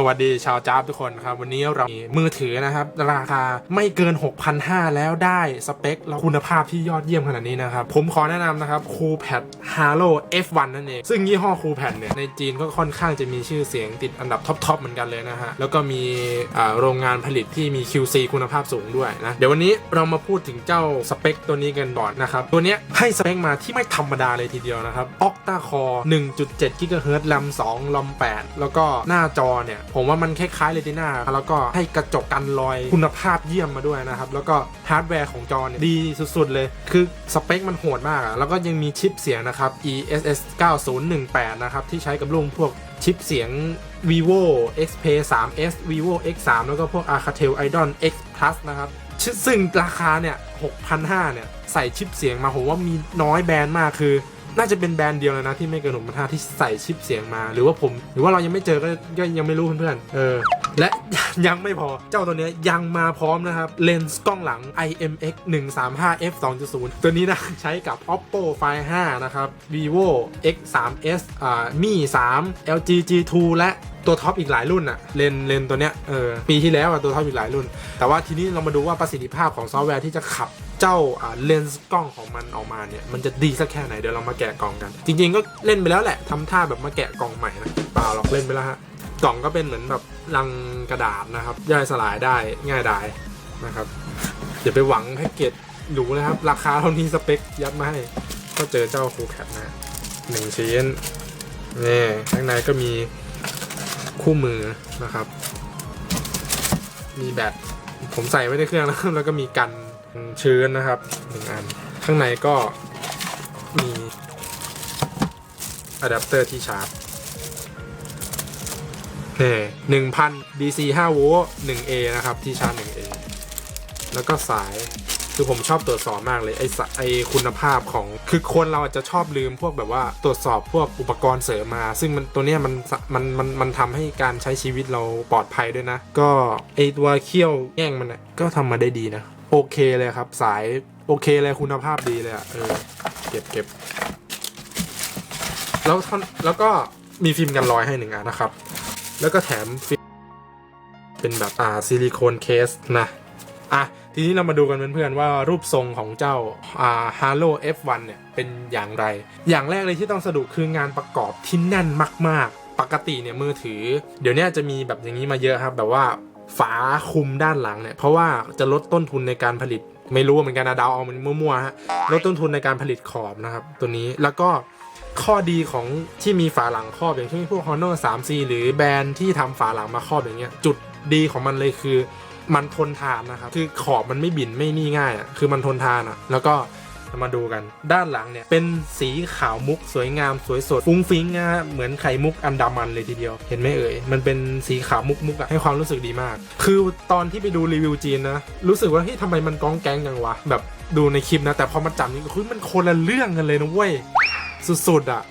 สวัสดีชาวจ้าบทุกคนครับ วันนี้เรามีมือถือนะครับ ราคาไม่เกิน 6,500 แล้วได้สเปค และคุณภาพที่ยอดเยี่ยมขนาดนี้นะครับ ผมขอแนะนำนะครับ Coolpad Halo F1 นั่นเอง ซึ่งยี่ห้อ Coolpad เนี่ย ในจีนก็ค่อนข้างจะมีชื่อเสียงติดอันดับท็อปๆเหมือนกันเลยนะฮะ แล้วก็มีอ่าโรงงานผลิตที่มี QC คุณภาพสูงด้วยนะ เดี๋ยววันนี้เรามาพูดถึงเจ้าสเปค ตัวนี้กันก่อนนะครับตัวเนี้ยให้สเปคมาที่ไม่ธรรมดาเลยทีเดียวนะครับ Octa Core 1.7 GHz RAM 2 ROM 8 แล้วก็หน้าจอเนี่ยผมว่ามันคล้ายๆ Retina แล้วก็ให้กระจกกันรอยคุณภาพเยี่ยมมาด้วยนะครับ แล้วก็ฮาร์ดแวร์ของจอเนี่ยดีสุดๆเลย คือสเปคมันโหดมากอะแล้วก็ยังมีชิปเสียงนะครับ ESS 9018 นะครับ ที่ใช้กับรุ่นพวกชิปเสียง vivo xp 3s vivo x3 แล้วก็พวก alcatel idol x plus นะครับซึ่งซึ่งราคาเนี่ย6,500เนี่ยใส่ชิปเสียงมาผมว่ามีน้อยแบรนด์มากคือ น่าจะเป็นแบรนด์เดียวเลยนะที่ไม่เกินหกพันห้าที่ใส่ชิปเสียงมา หรือว่าผม หรือว่าเรายังไม่เจอก็ก็ยังไม่รู้เพื่อนๆเออ และยังไม่พอเจ้าตัวเนี้ยยังมาพร้อมนะครับเลนส์กล้องหลัง IMX 135 f 2.0 ตัวนี้นะใช้กับ Oppo Find 5 นะครับ Vivo X3s อ่า Mi 3 LG G2 และตัวท็อปอีกหลายรุ่นอะเลนเลนตัวเนี้ยเออปีที่แล้วอะตัวท็อปอีกหลายรุ่น แต่ว่าทีนี้เรามาดูว่าประสิทธิภาพของซอฟต์แวร์ที่จะขับเจ้าอ่าเลนส์กล้องของมันออกมาเนี่ย มันจะดีสักแค่ไหนเดี๋ยวเรามาแกะกล่องกัน จริง ๆ ก็เล่นไปแล้วแหละทำท่าแบบมาแกะกล่องใหม่นะเปล่าหรอกเล่นไปแล้วฮะ กล่องก็เป็นเหมือนแบบลังกระดาษนะครับ ย่อยสลายได้ง่ายดายนะครับอย่าไปหวังแพ็กเกจหรูนะครับ ราคาเท่านี้สเปคยัดมาให้ ก็เจอเจ้าคูแคปนะหนึ่งชิ้นนี่ข้างในก็มีคู่มือนะครับ มีแบตผมใส่ไว้ในเครื่องแล้วแล้วก็มีกันชื้นนะครับหนึ่งอัน ข้างในก็มีอะแดปเตอร์ที่ชาร์จ นี่หนึ่งพัน DC 5โวลต์ 1 A นะครับ ที่ชาร์จ 1 A แล้วก็สายคือผมชอบตรวจสอบมากเลย ไอ้ไอคุณภาพของคือคนเราอาจจะชอบลืมพวกแบบว่าตรวจสอบพวกอุปกรณ์เสริมมา ซึ่งมันตัวเนี้ยมันมันมันมันทำให้การใช้ชีวิตเราปลอดภัยด้วยนะ ก็ไอตัวเขี้ยวแง่งมันน่ะก็ทำมาได้ดีนะ โอเคเลยครับ สายโอเคเลยคุณภาพดีเลยอะเออเก็บเก็บแล้วแล้วก็มีฟิล์มกันรอยให้หนึ่งอันนะครับ แล้วก็แถมเป็นแบบอ่าซิลิโคนเคสนะอะทีนี้เรามาดูกันเพื่อนๆว่ารูปทรงของเจ้าอ่า Halo F1 เนี่ยเป็นอย่างไร อย่างแรกเลยที่ต้องสะดุดคืองานประกอบที่แน่นมาก ๆ ปกติเนี่ยมือถือ เดี๋ยวนี้จะมีแบบอย่างนี้มาเยอะครับ แบบว่าฝาคุมด้านหลังเนี่ยเพราะว่าจะลดต้นทุนในการผลิต ไม่รู้เหมือนกันนะดาวเอามันมั่วๆฮะลดต้นทุนในการผลิตขอบนะครับ ตัวนี้แล้วก็ ข้อดีของที่มีฝาหลังครอบอย่างเช่นพวก Honor 3C หรือแบรนด์ที่ทำฝาหลังมาครอบอย่างเงี้ยจุดดีของมันเลยคือ มันทนทานนะครับคือขอบมันไม่บินไม่นี่ง่ายอะคือมันทนทานอะ แล้วก็มาดูกันด้านหลังเนี่ยเป็นสีขาวมุกสวยงามสวยสดฟุ้งฟิ้งนะฮะเหมือนไข่มุกอันดามันเลยทีเดียว เห็นไหมเอ่ย มันเป็นสีขาวมุกมุกอะให้ความรู้สึกดีมาก คือตอนที่ไปดูรีวิวจีนนะ รู้สึกว่าเฮ้ยทำไมมันก้องแกงจังวะ แบบดูในคลิปนะ แต่พอมาจับนี่คือมันคนละเรื่องกันเลยนะเว้ย สุดๆอะ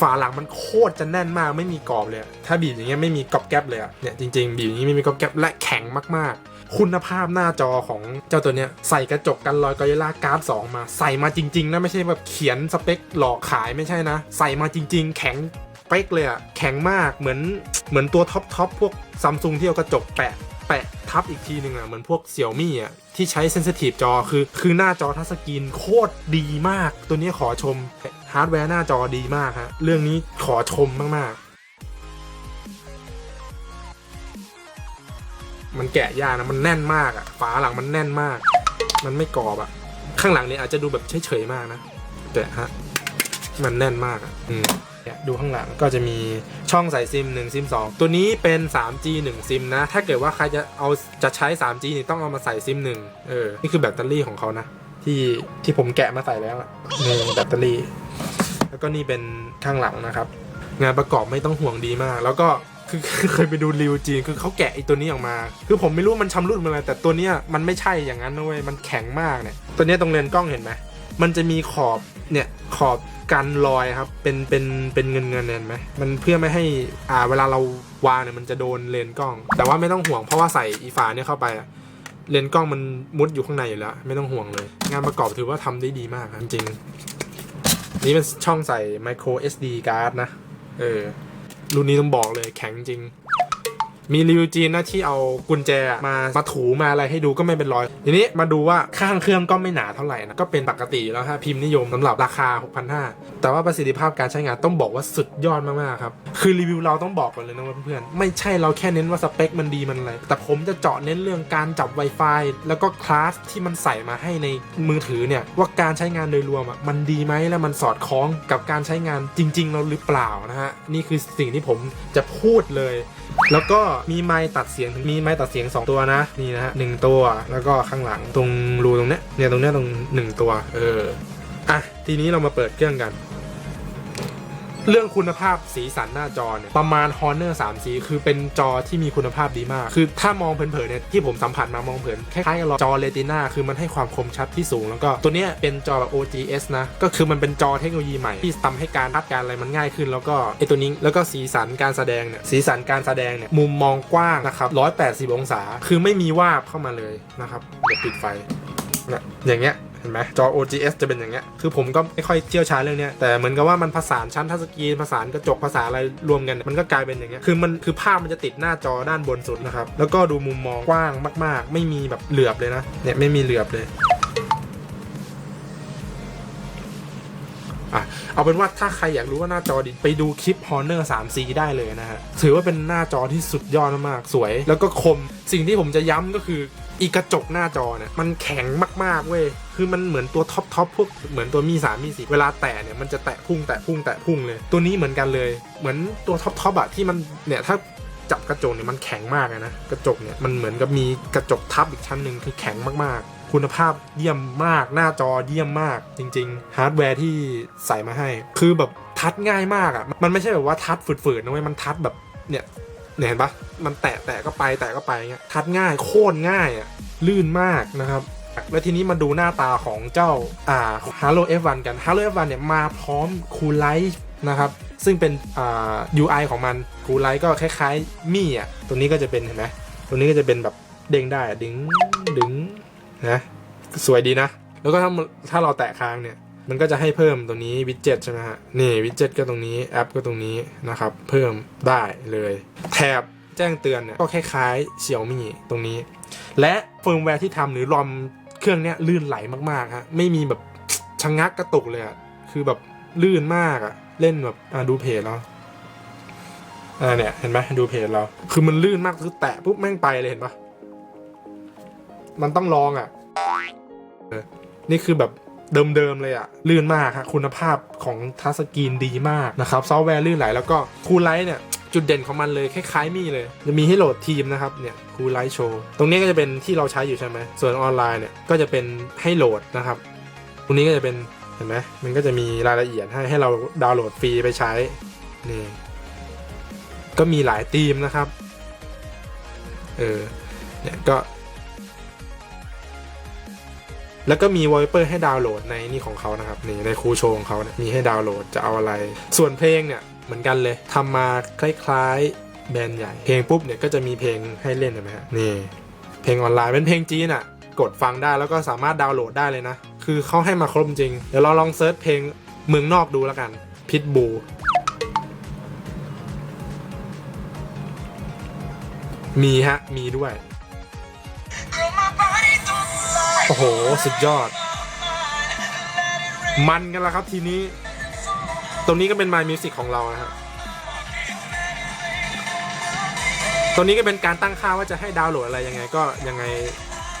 ฝาหลังมันโคตรจะแน่นมากไม่มีกรอบเลย ถ้าบีบอย่างเงี้ยไม่มีกรอบแก๊บเลยเนี่ยจริงๆบีบอย่างงี้ไม่มีกรอบแก๊บและแข็งมากๆ คุณภาพหน้าจอของเจ้าตัวเนี้ยใส่กระจกกันรอยกอริลลาการ์ดสองมาใส่มาจริงๆนะไม่ใช่แบบเขียนสเปคหลอกขายไม่ใช่นะ ใส่มาจริง ๆ แข็งเป๊กเลยอะแข็งมากเหมือนเหมือนตัวท็อปท็อปพวกซัมซุงที่เอากระจกแปะแปะ ทับอีกทีหนึ่งอะเหมือนพวกเสี่ยวมี่อะที่ใช้เซนซิทีฟจอคือ คือหน้าจอทัชสกรีนโคตรดีมาก ตัวนี้ขอชมฮาร์ดแวร์หน้าจอดีมากฮะเรื่องนี้ขอชมมากๆมันแกะยากนะ มันแน่นมากอะฝาหลังมันแน่นมาก มันไม่กรอบอะข้างหลังเนี่ยอาจจะดูแบบเฉยๆมากนะ แต่ฮะ มันแน่นมากอะอืม ดูข้างหลังก็จะมีช่องใส่ซิม1ซิม2 ตัวนี้เป็น 3G 1 ซิมนะ ถ้าเกิดว่าใครจะเอาจะใช้ 3G นี่ต้องเอามาใส่ซิม1เออ นี่คือแบตเตอรี่ของเขานะ ที่ที่ผมแกะมาใส่แล้วนี่แบตเตอรี่ แล้วก็นี่เป็นข้างหลังนะครับ งานประกอบไม่ต้องห่วงดีมาก แล้วก็คือเคยไปดูรีวิวจีนคือเขาแกะไอ้ตัวนี้ออกมา คือผมไม่รู้มันชำรุดมาอะไรแต่ตัวเนี้ยมันไม่ใช่อย่างนั้นนะเว้ยมันแข็งมากเนี่ย ตัวเนี้ยตรงเลนกล้องเห็นไหมมันจะมีขอบเนี่ยขอบ กันรอยครับ เป็นเป็นเป็นเงินเงินเห็นไหมมันเพื่อไม่ให้อ่าเวลาเราวางเนี่ยมันจะโดนเลนกล้อง แต่ว่าไม่ต้องห่วงเพราะว่าใส่อีฝาเนี่ยเข้าไปอะเลนกล้องมันมุดอยู่ข้างในอยู่แล้วไม่ต้องห่วงเลย งานประกอบถือว่าทำได้ดีมากจริงนี่เป็นช่องใส่ micro SD card นะ เออ รุ่นนี้ต้องบอกเลยแข็งจริง มีรีวิวจีนนะที่เอากุญแจมามาถูมาอะไรให้ดูก็ไม่เป็นรอย ทีนี้มาดูว่าข้างเครื่องก็ไม่หนาเท่าไหร่นะก็เป็นปกติแล้วฮะพิมพ์นิยมสำหรับราคา 6,500 แต่ว่าประสิทธิภาพการใช้งานต้องบอกว่าสุดยอดมากๆครับคือรีวิวเราต้องบอกก่อนเลยนะเพื่อนๆไม่ใช่เราแค่เน้นว่าสเปคมันดีมันอะไรแต่ผมจะเจาะเน้นเรื่องการจับ Wi-Fi แล้วก็คลาสที่มันใส่มาให้ในมือถือเนี่ยว่าการใช้งานโดยรวมอะมันดีไหมและมันสอดคล้องกับการใช้งานจริง ๆ เราหรือเปล่านะฮะนี่คือสิ่งที่ผมจะพูดเลย แล้วก็มีไม้ตัดเสียงมีไม้ตัดเสียง 2 ตัวนะนี่นะฮะหนึ่งตัวแล้วก็ข้างหลังตรงรูตรงเนี้ยเนี่ยตรงเนี้ยตรงหนึ่งตัว เอออะทีนี้เรามาเปิดเครื่องกัน เรื่องคุณภาพสีสันหน้าจอเนี่ยประมาณ Honor 3สีคือเป็นจอที่มีคุณภาพดีมาก คือถ้ามองเผินๆเนี่ยที่ผมสัมผัสมามองเผินคล้ายๆกับจอเรตินาคือมันให้ความคมชัดที่สูง แล้วก็ตัวเนี้ยเป็นจอแบบ OGS นะ ก็คือมันเป็นจอเทคโนโลยีใหม่ที่ทำให้การพัดการอะไรมันง่ายขึ้น แล้วก็ไอตัวนี้แล้วก็สีสันการแสดงเนี่ยสีสันการแสดงเนี่ยมุมมองกว้างนะครับ180 องศา คือไม่มีวาบเข้ามาเลยนะครับเดี๋ยวปิดไฟเนี่ยอย่างเงี้ย เห็นไหมจอ OGS จะเป็นอย่างเงี้ยคือผมก็ไม่ค่อยเชี่ยวชาญเรื่องเนี้ยแต่เหมือนกับว่ามันผสานชั้นทัชสกรีนผสานกระจกผสานอะไรรวมกันมันก็กลายเป็นอย่างเงี้ยคือมันคือภาพมันจะติดหน้าจอด้านบนสุดนะครับแล้วก็ดูมุมมองกว้างมาก ๆ ไม่มีแบบเหลือบเลยนะเนี่ยไม่มีเหลือบเลยอะเอาเป็นว่าถ้าใครอยากรู้ว่าหน้าจอดีไปดูคลิป Honor 3C ได้เลยนะฮะ ถือว่าเป็นหน้าจอที่สุดยอดมาก สวย แล้วก็คม สิ่งที่ผมจะย้ำก็คือ อีกระจกหน้าจอเนี่ยมันแข็งมากๆเว้ยคือมันเหมือนตัวท็อปท็อปพวกเหมือนตัวมีสามมีสี่เวลาแตะเนี่ยมันจะแตะพุ่งแตะพุ่งแตะพุ่งเลย ตัวนี้เหมือนกันเลย เหมือนตัวท็อปท็อปอะที่มันเนี่ยถ้าจับกระจกเนี่ยมันแข็งมากนะกระจกเนี่ยมันเหมือนกับมีกระจกทับอีกชั้นหนึ่งคือแข็งมากๆ คุณภาพเยี่ยมมากหน้าจอเยี่ยมมากจริงๆฮาร์ดแวร์ที่ใส่มาให้ คือแบบทัดง่ายมากอะ่ะมันไม่ใช่แบบว่าทัดฝืดๆนะเว้ยมันทัดแบบเนี่ย เนี่ยเห็นปะมันแตะแตะก็ไปแตะก็ไปเงี้ยทัดง่ายโคตรง่ายอะ่ะลื่นมากนะครับแล้วทีนี้มาดูหน้าตาของเจ้าอ่า Halo F1 กัน Halo F1 เนี่ยมาพร้อม Cool Light นะครับ ซึ่งเป็นอ่า UI ของมัน Cool Light ก็คล้ายๆมี่อะตัวนี้ก็จะเป็นเห็นไหมตัวนี้ก็จะเป็นแบบเด้งได้ดึงดึงนะสวยดีนะ แล้วก็ถ้าถ้าเราแตะค้างเนี่ย มันก็จะให้เพิ่มตัวนี้วิดเจ็ตใช่ไหมฮะนี่วิดเจ็ตก็ตรงนี้แอปก็ตรงนี้นะครับเพิ่มได้เลยแถบแจ้งเตือนเนี่ยก็คล้ายๆเสี่ยวมี่ตรงนี้ และเฟิร์มแวร์ที่ทำหรือรอมเครื่องเนี้ยลื่นไหลมากๆฮะไม่มีแบบชะงักกระตุกเลยอะคือแบบลื่นมากอะเล่นแบบอ่าดูเพจแล้วอ่าเนี่ยเห็นไหมดูเพจเรา คือมันลื่นมากคือแตะปุ๊บแม่งไปเลยเห็นปะมันต้องลองอะเออนี่คือแบบ เดิมๆเลยอะลื่นมากฮะคุณภาพของทัชสกรีนดีมากนะครับซอฟต์แวร์ลื่นไหลแล้วก็คูลไลท์เนี่ยจุดเด่นของมันเลยคล้ายๆมีเลย จะมีให้โหลดทีมนะครับเนี่ยคูลไลท์โชว์ตรงนี้ก็จะเป็นที่เราใช้อยู่ใช่ไหมส่วนออนไลน์เนี่ยก็จะเป็นให้โหลดนะครับ ตรงนี้ก็จะเป็นเห็นไหมมันก็จะมีรายละเอียดให้ให้เราดาวน์โหลดฟรีไปใช้นี่ก็มีหลายธีมนะครับเออเนี่ยก็ แล้วก็มีวอลเปอร์ให้ดาวน์โหลดในนี่ของเขานะครับนี่ในครูโชว์ของเขาเนี่ยมีให้ดาวน์โหลดจะเอาอะไร ส่วนเพลงเนี่ยเหมือนกันเลยทำมาคล้ายๆแบรนด์ใหญ่ เพลงปุ๊บเนี่ยก็จะมีเพลงให้เล่นเห็นไหมฮะนี่เพลงออนไลน์เป็นเพลงจีนอะกดฟังได้แล้วก็สามารถดาวน์โหลดได้เลยนะ คือเขาให้มาครบจริง เดี๋ยวเราลองเซิร์ชเพลงเมืองนอกดูแล้วกันพิทบูมีฮะ มีด้วย อ้โห สุดยอด มันกันแล้วครับทีนี้ ตรงนี้ก็เป็น My Music ของเรานะครับตรงนี้ก็เป็นการตั้งค่าว่าจะให้ดาวน์โหลดอะไรยังไงก็ยังไง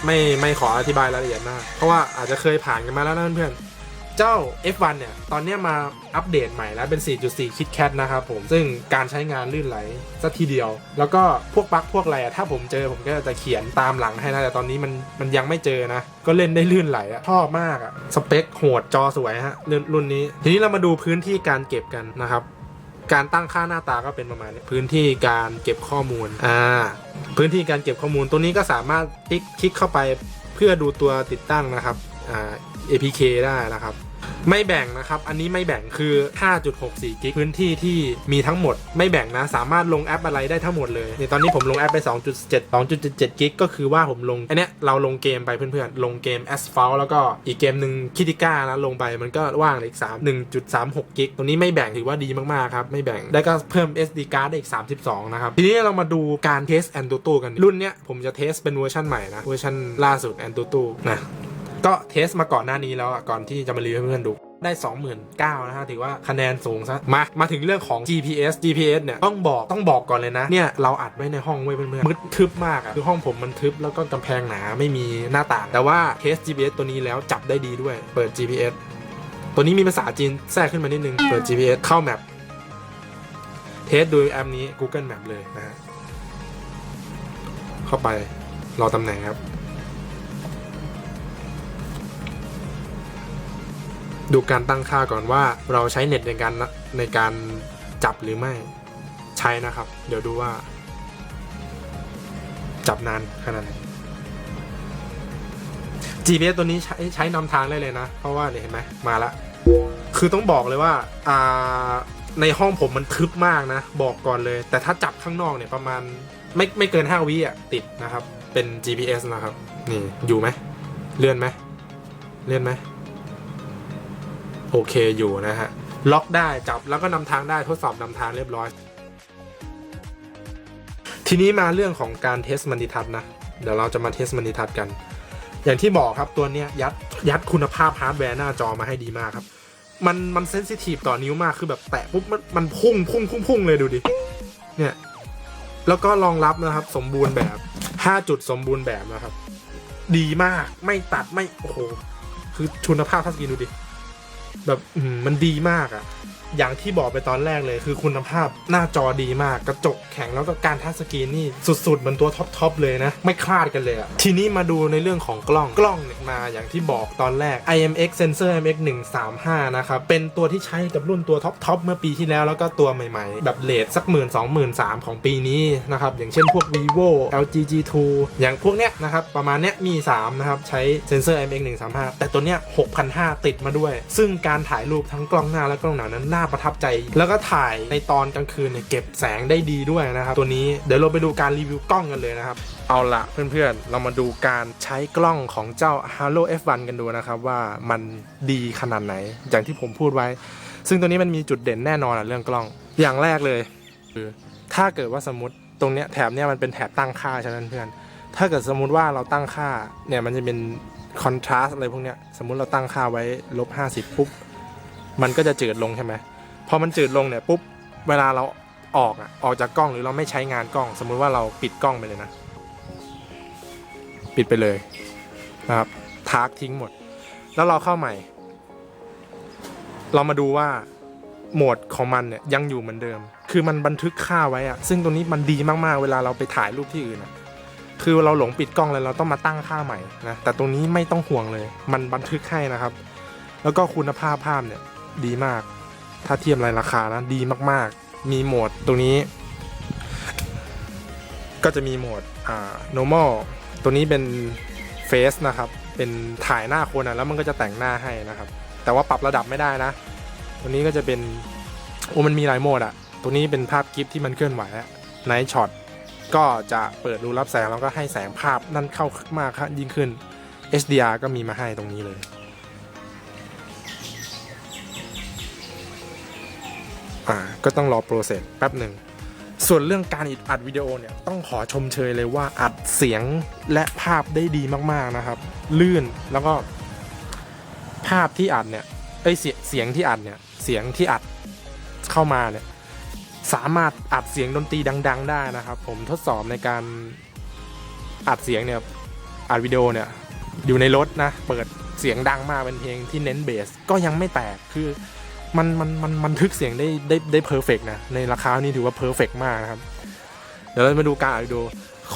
ไม่ไม่ขออธิบายรายละเอียดมาก เพราะว่าอาจจะเคยผ่านกันมาแล้วนะเพื่อนๆ เจ้า F1 เนี่ย ตอนนี้มาอัปเดตใหม่แล้วเป็น 4.4 KitKat นะครับผม ซึ่งการใช้งานลื่นไหลสัทีเดียว แล้วก็พวกปลั๊กพวกอะไรอะถ้าผมเจอผมก็จะเขียนตามหลังให้นะ แต่ตอนนี้มันมันยังไม่เจอนะ ก็เล่นได้ลื่นไหลอะชอบมากอะสเปคโหดจอสวยฮะรุ่นรุ่นนี้ ทีนี้เรามาดูพื้นที่การเก็บกันนะครับการตั้งค่าหน้าตาก็เป็นประมาณนี้พื้นที่การเก็บข้อมูลอ่าพื้นที่การเก็บข้อมูลตัวนี้ก็สามารถติ๊กคลิกเข้าไปเพื่อดูตัวติดตั้งนะครับอ่า APK ได้นะครับ ไม่แบ่งนะครับ อันนี้ไม่แบ่งคือ 5.64 กิกพื้นที่ที่มีทั้งหมด ไม่แบ่งนะ สามารถลงแอปอะไรได้ทั้งหมดเลยนี่ตอนนี้ผมลงแอปไป 2.7 2.7 กิกก็คือว่าผมลง อันเนี้ยเราลงเกมไปเพื่อนๆ ลงเกม Asphalt แล้วก็อีกเกมหนึ่งคิติก้านะลงไปมันก็ว่างเลยอีก3 1.36 กิกตรงนี้ไม่แบ่งถือว่าดีมากๆครับ ไม่แบ่ง ได้ก็เพิ่ม SD card ได้อีก 32 นะครับ ทีนี้เรามาดูการเทส Antutu กัน รุ่นเนี้ยผมจะเทสเป็นเวอร์ชันใหม่นะ เวอร์ชันล่าสุด Antutu นะ ก็เทสมาก่อนหน้านี้แล้วก่อนที่จะมารีวิวให้เพื่อนดูได้ 29,000นะฮะถือว่าคะแนนสูงซะมา มาถึงเรื่องของ GPS GPS เนี่ย ต้องบอกต้องบอกก่อนเลยนะ เนี่ย เราอัดไว้ในห้องไว้เพื่อนๆมืดทึบมากอะคือห้องผมมันทึบแล้วก็กำแพงหนาไม่มีหน้าต่าง แต่ว่าเทส GPS ตัวนี้แล้วจับได้ดีด้วย เปิด GPS ตัวนี้มีภาษาจีนแทรกขึ้นมานิดนึง เปิด GPS เข้าแมปเทสโดยแอปนี้ Google Map เลยนะฮะเข้าไปรอตำแหน่งครับ ดูการตั้งค่าก่อนว่าเราใช้เน็ตในการในการจับหรือไม่ใช้นะครับ เดี๋ยวดูว่า จับนานขนาดไหน GPS ตัวนี้ใช้ใช้นำทางได้เลยนะ เพราะว่าเนี่ยเห็นไหมมาละคือต้องบอกเลยว่าอ่าในห้องผมมันทึบมากนะ บอกก่อนเลย แต่ถ้าจับข้างนอกเนี่ยประมาณไม่ไม่เกิน5วิอะติดนะครับ เป็น GPS นะครับ นี่อยู่ไหมเลื่อนไหมเลื่อนไหม โอเคอยู่นะฮะ ล็อกได้จับแล้วก็นำทางได้ทดสอบนำทางเรียบร้อย ทีนี้มาเรื่องของการเทสมันดิทัศน์นะเดี๋ยวเราจะมาเทสมันดิทัศน์กัน อย่างที่บอกครับตัวเนี้ยยัดยัดคุณภาพฮาร์ดแวร์หน้าจอมาให้ดีมากครับ มันมันเซนซิทีฟต่อนิ้วมากคือแบบแตะปุ๊บมันมันพุ่งพุ่งพุ่งพุ่งเลยดูดิ เนี่ยแล้วก็รองรับนะครับ สมบูรณ์แบบ 5 จุดสมบูรณ์แบบนะครับ ดีมากไม่ตัดไม่โอ้โหคือคุณภาพทัศกรีนดูดิ แบบมมันดีมากอะ อย่างที่บอกไปตอนแรกเลย คือคุณภาพหน้าจอดีมากกระจกแข็งแล้วก็การทัชสกรีนนี่สุดๆเหมือนตัวท็อปๆเลยนะ ไม่คลาดกันเลยอะทีนี้มาดูในเรื่องของกล้องกล้องเนี่ยมาอย่างที่บอกตอนแรก IMX Sensor IMX 135นะครับเป็นตัวที่ใช้กับรุ่นตัวท็อปๆเมื่อปีที่แล้วแล้วก็ตัวใหม่ๆ แบบเลทสักหมื่นสองหมื่นสามของปีนี้นะครับอย่างเช่นพวก vivo LG G2 อย่างพวกเนี้ยนะครับประมาณเนี้ยมี3นะครับใช้เซนเซอร์ IMX 135แต่ตัวเนี้ย6,500ติดมาด้วย ซึ่งการถ่ายรูปทั้งกล้องหน้าและกล้องหลังนั้นน่าประทับใจ แล้วก็ถ่ายในตอนกลางคืนเนี่ยเก็บแสงได้ดีด้วยนะครับ ตัวนี้เดี๋ยวเราไปดูการรีวิวกล้องกันเลยนะครับ เอาละเพื่อนๆ เรามาดูการใช้กล้องของเจ้า Halo F1 กันดูนะครับ ว่ามันดีขนาดไหน อย่างที่ผมพูดไว้ ซึ่งตัวนี้มันมีจุดเด่นแน่นอนอะเรื่องกล้องอย่างแรกเลยคือถ้าเกิดว่าสมมติตรงเนี้ยแถบเนี้ยมันเป็นแถบตั้งค่าใช่ไหมเพื่อนถ้าเกิดสมมุติว่าเราตั้งค่าเนี่ยมันจะเป็นคอนทราสอะไรพวกเนี้ยสมมุติเราตั้งค่าไว้ลบห้าสิบปุ๊บมันก็จะจืดลงใช่ไหม อมันจืดลงเนี่ยปุ๊บเวลาเราออกอะออกจากกล้องหรือเราไม่ใช้งานกล้อง สมมุติว่าเราปิดกล้องไปเลยนะ ปิดไปเลยนะครับทาร์กทิ้งหมด แล้วเราเข้าใหม่ เรามาดูว่าโหมดของมันเนี่ยยังอยู่เหมือนเดิม คือมันบันทึกค่าไว้อะซึ่งตรงนี้มันดีมากๆ เวลาเราไปถ่ายรูปที่อื่นอะคือเราหลงปิดกล้องแล้วเราต้องมาตั้งค่าใหม่นะ แต่ตรงนี้ไม่ต้องห่วงเลย มันบันทึกให้นะครับ แล้วก็คุณภาพภาพเนี่ยดีมาก ถ้าเทียบรายราคานะดีมากๆ มีโหมดตรงนี้ ก็จะมีโหมดอ่า normal ตัวนี้เป็น face นะครับ เป็นถ่ายหน้าคนอะแล้วมันก็จะแต่งหน้าให้นะครับ แต่ว่าปรับระดับไม่ได้นะ ตัวนี้ก็จะเป็นโอ้มันมีหลายโหมดอะตัวนี้เป็นภาพกิฟที่มันเคลื่อนไหวอะไนท์ช็อตก็จะเปิดรูรับแสงแล้วก็ให้แสงภาพนั่นเข้ามากยิ่งขึ้น HDR ก็มีมาให้ตรงนี้เลย อ่าก็ต้องรอโปรเซสแป๊บหนึ่งส่วนเรื่องการอัดวิดีโอเนี่ยต้องขอชมเชยเลยว่าอัดเสียงและภาพได้ดีมากๆนะครับ ลื่นแล้วก็ภาพที่อัดเนี่ยเอ้ยเสียงที่อัดเนี่ยเสียงที่อัดเข้ามาเนี่ยสามารถอัดเสียงดนตรีดัง ๆ ได้นะครับ ผมทดสอบในการอัดเสียงเนี่ยอัดวิดีโอเนี่ยอยู่ในรถนะเปิดเสียงดังมากเป็นเพลงที่เน้นเบสก็ยังไม่แตกคือ มันมันมันมันทึกเสียงได้ได้ได้เพอร์เฟกนะในราคานี้ถือว่าเพอร์เฟกมากนะครับ เดี๋ยวเรามาดูการอัดวิดีโอ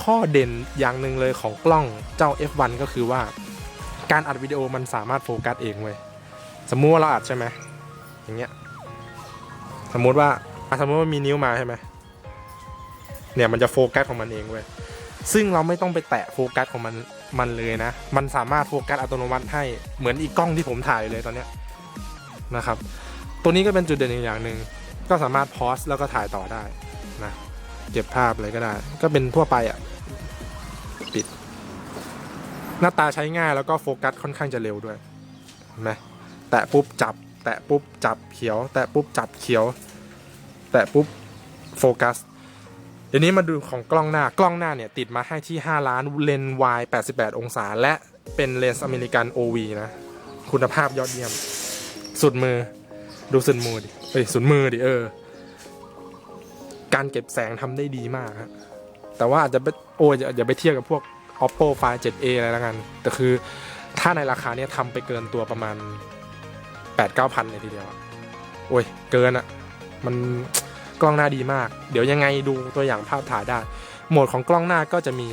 ข้อเด่นอย่างหนึ่งเลยของกล้องเจ้า F1 ก็คือว่า การอัดวิดีโอมันสามารถโฟกัสเองเว้ยสมมุติว่าเราอัดใช่ไหมอย่างเงี้ยสมมุติว่าสมมติว่ามีนิ้วมาใช่ไหมเนี่ยมันจะโฟกัสของมันเองเว้ยซึ่งเราไม่ต้องไปแตะโฟกัสของมันมันเลยนะ มันสามารถโฟกัสอัตโนมัติให้เหมือนอีกกล้องที่ผมถ่ายเลยตอนเนี้ยนะครับ ตัวนี้ก็เป็นจุดเด่นอีกอย่างหนึ่งก็สามารถพอสแล้วก็ถ่ายต่อได้นะเก็บภาพอะไรก็ได้ ก็เป็นทั่วไปอะปิด หน้าตาใช้ง่ายแล้วก็โฟกัสค่อนข้างจะเร็วด้วยเห็นไหมแตะปุ๊บจับ แตะปุ๊บจับเขียว แตะปุ๊บจับเขียว แตะปุ๊บโฟกัสเดี๋ยวนี้มาดูของกล้องหน้ากล้องหน้าเนี่ยติดมาให้ที่ 5 ล้านเลนส์วาย88 องศา และเป็นเลนส์อเมริกัน OV นะ คุณภาพยอดเยี่ยม สุดมือ ดูสุดมือดิเอ้ยสุดมือดิเออ การเก็บแสงทำได้ดีมากฮะแต่ว่าอาจจะไปโอ้ยอย่าไปเทียบกับพวก oppo find 7a อะไรแล้วกัน แต่คือถ้าในราคาเนี้ยทำไปเกินตัวประมาณ 8 9 0 0พันเลยทีเดียวอะโอ้ย เกินอะมันกล้องหน้าดีมาก เดี๋ยวยังไงดูตัวอย่างภาพถ่ายได้ โหมดของกล้องหน้าก็จะมี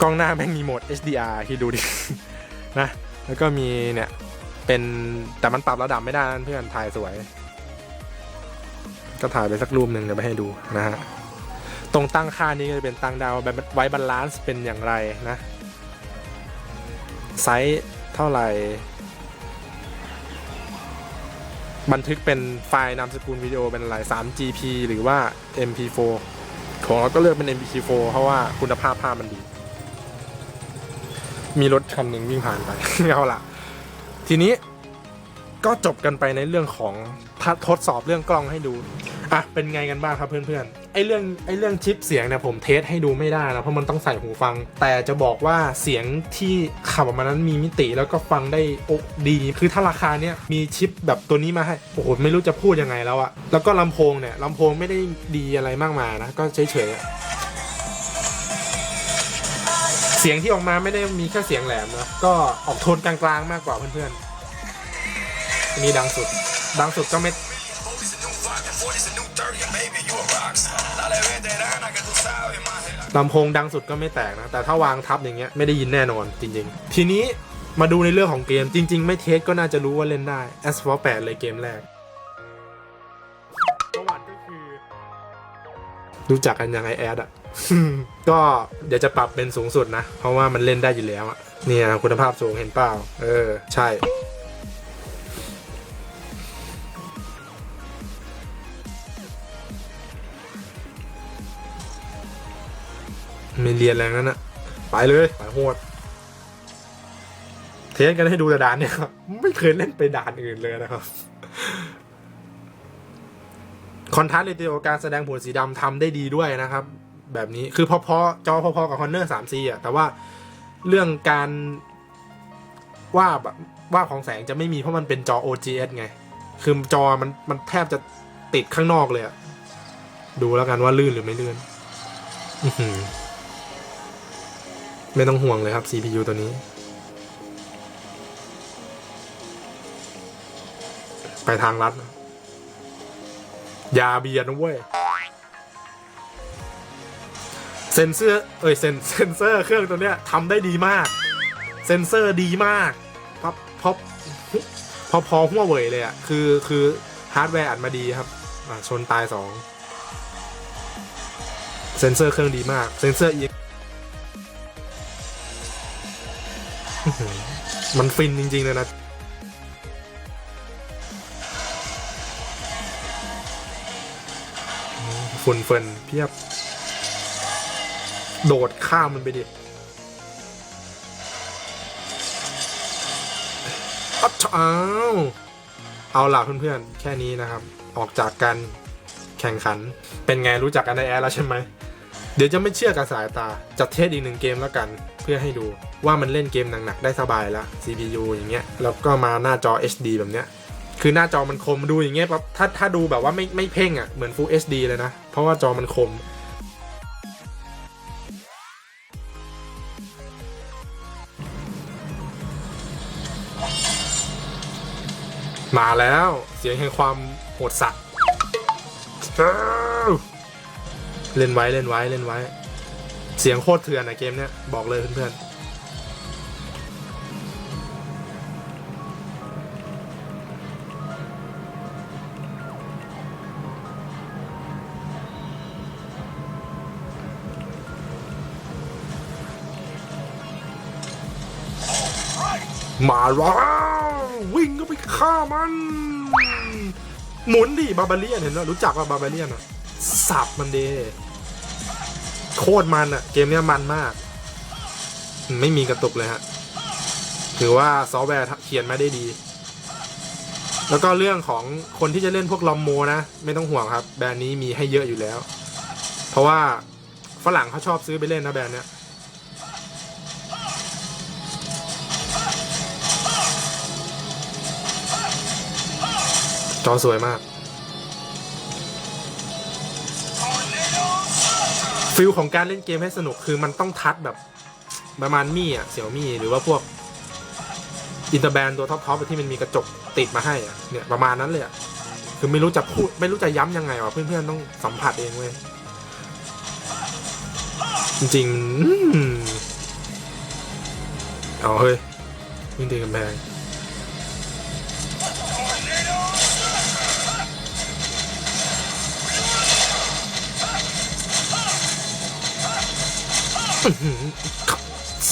กล้องหน้าแม่งมีโหมด HDR คิดดูดิ นะ แล้วก็มีเนี่ย เป็นแต่มันปรับระดับไม่ได้นะเพื่อนถ่ายสวย ก็ถ่ายไปสักรูปหนึ่งเดี๋ยวไปให้ดูนะฮะตรงตั้งค่านี้ก็จะเป็นตั้งดาวแบบไว้บาลานซ์เป็นอย่างไรนะไซส์เท่าไหร่ บันทึกเป็นไฟล์นามสกุลวิดีโอเป็นอะไร 3GP หรือว่า MP4 ของเราก็เลือกเป็น MP4 เพราะว่าคุณภาพภาพมันดี มีรถคันหนึ่งวิ่งผ่านไป เอาละ ทีนี้ก็จบกันไปในเรื่องของทดสอบเรื่องกล้องให้ดูอะเป็นไงกันบ้างครับเพื่อนๆไอเรื่องไอเรื่องชิปเสียงเนี่ยผมเทสให้ดูไม่ได้นะเพราะมันต้องใส่หูฟัง แต่จะบอกว่าเสียงที่ขับออกมานั้นมีมิติแล้วก็ฟังได้โอ้ดีคือถ้าราคาเนี่ยมีชิปแบบตัวนี้มาให้โอ้โหไม่รู้จะพูดยังไงแล้วอะแล้วก็ลำโพงเนี่ยลำโพงไม่ได้ดีอะไรมากมายนะก็เฉยๆ เสียงที่ออกมาไม่ได้มีแค่เสียงแหลมนะก็ออกโทนกลางๆมากกว่าเพื่อนๆอันนี้ดังสุด ดังสุดก็ไม่ลำโพงดังสุดก็ไม่แตกนะ แต่ถ้าวางทับอย่างเงี้ยไม่ได้ยินแน่นอนจริง ๆ ทีนี้มาดูในเรื่องของเกมจริง ๆ ไม่เทสก็น่าจะรู้ว่าเล่นได้ Asphalt 8เลยเกมแรกประวัติก็คือ รู้จักกันยังไงแอดอะ ก็เดี๋ยวจะปรับเป็นสูงสุดนะ เพราะว่ามันเล่นได้อยู่แล้วอะเนี่ยคุณภาพสูงเห็นเปล่า เออ ใช่ ไม่เรียนแรงนั้นอะไปเลยไปโหดเทสกันให้ดูแต่ด่านเนี่ยครับ ไม่เคยเล่นไปด่านอื่นเลยนะครับคอนทราสต์เรติโอการแสดงผลสีดำทำได้ดีด้วยนะครับ แบบนี้คือพอๆจอพอๆกับ Honor 3C อะแต่ว่าเรื่องการว่าแบบว่าของแสงจะไม่มีเพราะมันเป็นจอ OGS ไง คือจอมันมันแทบจะติดข้างนอกเลยอะดูแล้วกันว่าลื่นหรือไม่ลื่นไม่ต้องห่วงเลยครับ CPU ตัวนี้ ไปทางลัด ยาเบียดนะเว้ย เซนเซอร์เอ้ยเซนเซนเซอร์เครื่องตัวเนี้ยทำได้ดีมาก เซนเซอร์ดีมากพอพอพอพอหัวเว่ยเลยอะคือคือฮาร์ดแวร์อัดมาดีครับชนตายสองเซนเซอร์เครื่องดีมาก เซนเซอร์อีกมันฟินจริง ๆ เลยนะ ฝุ่นเฟินเพียบ โดดข้ามมันไปดิอ้าวเอาล่ะเพื่อนๆ แค่นี้นะครับ ออกจากการแข่งขัน เป็นไงรู้จักกันในแอร์แล้วใช่ไหม เดี๋ยวจะไม่เชื่อกับสายตาจะเทสอีกหนึ่งเกมแล้วกัน เพื่อให้ดูว่ามันเล่นเกมหนักๆ ได้สบายแล้ว CPU อย่างเงี้ย แล้วก็มาหน้าจอ HD แบบเนี้ย คือหน้าจอมันคมดูอย่างเงี้ยปั๊บถ้าถ้าดูแบบว่าไม่ไม่เพ่งอะ เหมือน Full HD เลยนะ เพราะว่าจอมันคม มาแล้วเสียงแห่งความโหดสัตว์เล่นไว้เล่นไว้เล่นไว้ เสียงโคตรเถื่อนอะเกมเนี้ยบอกเลยเพื่อนๆมาแล้ว วิ่งก็ไปฆ่ามัน หมุนดิบาบาเลียนเห็นไหมรู้จักว่าบาบาเลียนอะสับมันเดโคตรมันอะ เกมเนี้ยมันมาก ไม่มีกระตุกเลยฮะ ถือว่าซอฟต์แวร์เขียนมาได้ดี แล้วก็เรื่องของคนที่จะเล่นพวกลอมโมนะ ไม่ต้องห่วงครับ แบรนด์นี้มีให้เยอะอยู่แล้ว เพราะว่าฝรั่งเขาชอบซื้อไปเล่นนะแบรนด์เนี้ย จอสวยมาก ฟิลของการเล่นเกมให้สนุกคือมันต้องทัดแบบประมาณมี่อะเสี่ยวมี่หรือว่าพวกอินเตอร์แบนตัวท็อปๆที่มันมีกระจกติดมาให้อะเนี่ยประมาณนั้นเลยอะคือไม่รู้จะพูดไม่รู้จะย้ำยังไงวะเพื่อนๆต้องสัมผัสเองเว้ยจริงๆอืมเอาเฮ้ยวิ่งตีกำแพง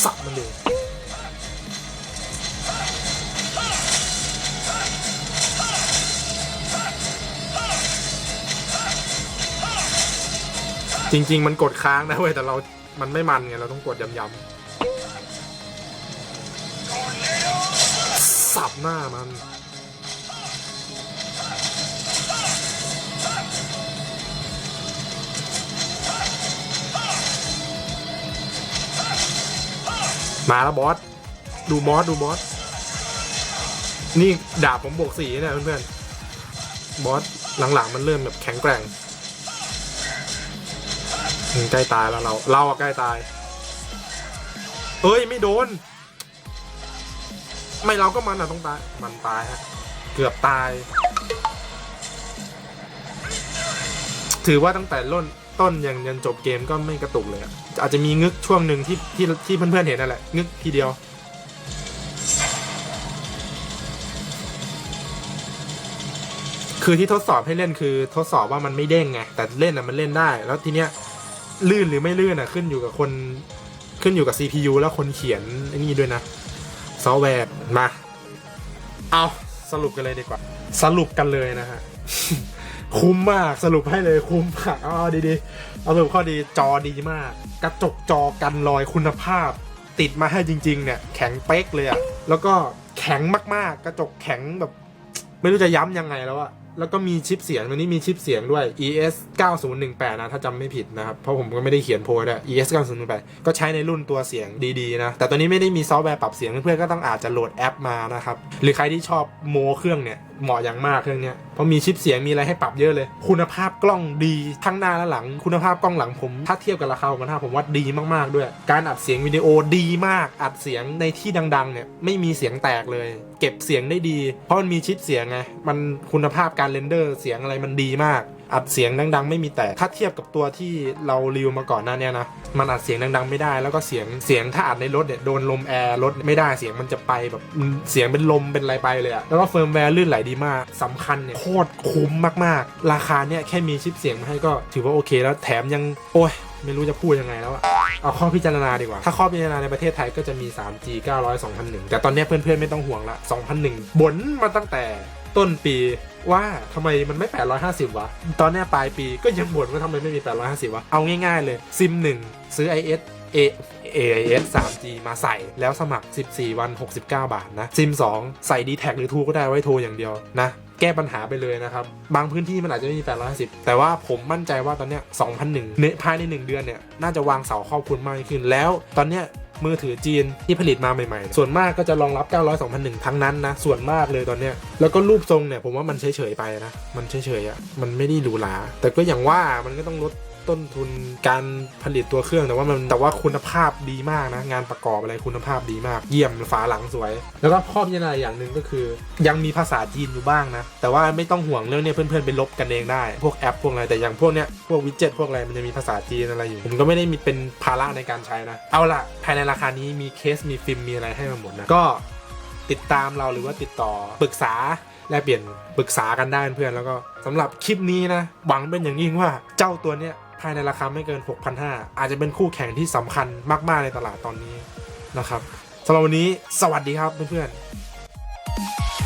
สับมันเลยจริง ๆ มันกดค้างนะเว้ยแต่เรา มันไม่มันไง เราต้องกดย้ำๆสับหน้ามัน มาแล้วบอส ดูบอส ดูบอส นี่ดาบผมบวกสีเนี่ยเพื่อนๆ บอสหลังๆมันเริ่มแบบแข็งแกร่งใกล้ตายแล้วเรา เราอะใกล้ตายเอ้ย ไม่โดน ไม่เราก็มันอะต้องตาย มันตายฮะ เกือบตาย ถือว่าตั้งแต่ต้นต้นยังยันจบเกมก็ไม่กระตุกเลยอะ อาจจะมีงึกช่วงหนึ่งที่ที่ที่เพื่อนๆเห็นนั่นแหละงึกทีเดียว คือที่ทดสอบให้เล่นคือทดสอบว่ามันไม่เด้งไงแต่เล่นอะมันเล่นได้ แล้วทีเนี้ยลื่นหรือไม่ลื่นอะขึ้นอยู่กับคนขึ้นอยู่กับ CPU แล้วคนเขียนไอ้นี่ด้วยนะซอฟต์แวร์มา เอาสรุปกันเลยดีกว่า สรุปกันเลยนะฮะ คุ้มมากสรุปให้เลยคุ้มมากเอาเอดีๆ เอาสรุปข้อดีจอดีมาก กระจกจอกันรอยคุณภาพ ติดมาให้จริง ๆ เนี่ย แข็งเป๊กเลยอะแล้วก็แข็งมากๆ กระจกแข็งแบบ ไม่รู้จะย้ำยังไงแล้วอะแล้วก็มีชิปเสียงวันนี้มีชิปเสียงด้วย ES 9018 นะ ถ้าจำไม่ผิดนะครับ เพราะผมก็ไม่ได้เขียนโพยด้วย ES 9018 ก็ใช้ในรุ่นตัวเสียงดีๆนะ แต่ตัวนี้ไม่ได้มีซอฟต์แวร์ปรับเสียงเพื่อนๆก็ต้องอาจจะโหลดแอปมานะครับ หรือใครที่ชอบโมเครื่องเนี่ย เหมาะอย่างมากเครื่องนี้เพราะมีชิปเสียงมีอะไรให้ปรับเยอะเลย คุณภาพกล้องดีทั้งหน้าและหลัง คุณภาพกล้องหลังผม ถ้าเทียบกับราคาของมันผมว่าดีมากๆด้วย การอัดเสียงวิดีโอดีมาก อัดเสียงในที่ดังๆเนี่ยไม่มีเสียงแตกเลย เก็บเสียงได้ดี เพราะมันมีชิปเสียงไงมันคุณภาพการเรนเดอร์เสียงอะไรมันดีมาก อัดเสียงดัง ๆ ไม่มีแตกถ้าเทียบกับตัวที่เรารีวมาก่อนหน้านี้นะมันอัดเสียงดัง ๆ ไม่ได้แล้วก็เสียงเสียงถ้าอัดในรถเนี่ยโดนลมแอร์รถไม่ได้เสียงมันจะไปแบบเสียงเป็นลมเป็นอะไรไปเลยอะแล้วก็เฟิร์มแวร์ลื่นไหลดีมากสำคัญเนี่ยโคตรคุ้มมากๆ ราคาเนี่ยแค่มีชิปเสียงมาให้ก็ถือว่าโอเคแล้วแถมยังโอ้ยไม่รู้จะพูดยังไงแล้วอะเอาข้อพิจารณาดีกว่า ถ้าข้อพิจารณาในประเทศไทยก็จะมี 3G 900 2001 แต่ตอนนี้เพื่อนๆไม่ต้องห่วงละ 2001 บนมาตั้งแต่ต้นปี ว่าทำไมมันไม่ 850 วะ ตอนเนี้ยปลายปีก็ยังบ่นว่าทำไมไม่มี 850 วะ เอาง่าย ๆ เลยซิม1ซื้อ IS A AIS 3G มาใส่แล้วสมัคร 14 วัน 69 บาทนะ ซิม 2 ใส่ d t แทหรือทูก็ได้ไว้โทรอย่างเดียวนะ แก้ปัญหาไปเลยนะครับ บางพื้นที่มันอาจจะไม่มี 850 แต่ว่าผมมั่นใจว่าตอนเนี้ย 2001เนภายใน 1 เดือนเนี่ย น่าจะวางเสาครอบคลุมมากขึ้นแล้วตอนเนี้ย มือถือจีนที่ผลิตมาใหม่ๆ ส่วนมากก็จะรองรับ 900 2001 ทั้งนั้นนะ ส่วนมากเลยตอนเนี้ย แล้วก็รูปทรงเนี่ยผมว่ามันเฉยๆไปนะ มันเฉยๆอะ่ะ มันไม่ได้หรูหรา แต่ก็อย่างว่ามันก็ต้องลด ต้นทุนการผลิตตัวเครื่องแต่ว่ามันแต่ว่าคุณภาพดีมากนะ งานประกอบอะไรคุณภาพดีมาก เยี่ยมฝาหลังสวย แล้วก็ข้อพิจารณาอย่างหนึ่งก็คือ ยังมีภาษาจีนอยู่บ้างนะ แต่ว่าไม่ต้องห่วงเรื่องเนี้ยเพื่อนๆไปลบกันเองได้ พวกแอปพวกอะไรแต่อย่างพวกเนี้ยพวกวิดเจ็ตพวกอะไรมันจะมีภาษาจีนอะไรอยู่ ผมก็ไม่ได้มีเป็นภาระในการใช้นะ เอาล่ะภายในราคานี้มีเคสมีฟิล์มมีอะไรให้มาหมดนะก็ติดตามเราหรือว่าติดต่อปรึกษาแลกเปลี่ยนปรึกษากันได้เพื่อนแล้วก็สำหรับคลิปนี้นะหวังเป็นอย่างยิ่งว่าเจ้าตัวเนี้ย ภายในราคาไม่เกิน 6,500 อาจจะเป็นคู่แข่งที่สำคัญมากๆในตลาดตอนนี้นะครับสำหรับวันนี้สวัสดีครับเพื่อนๆ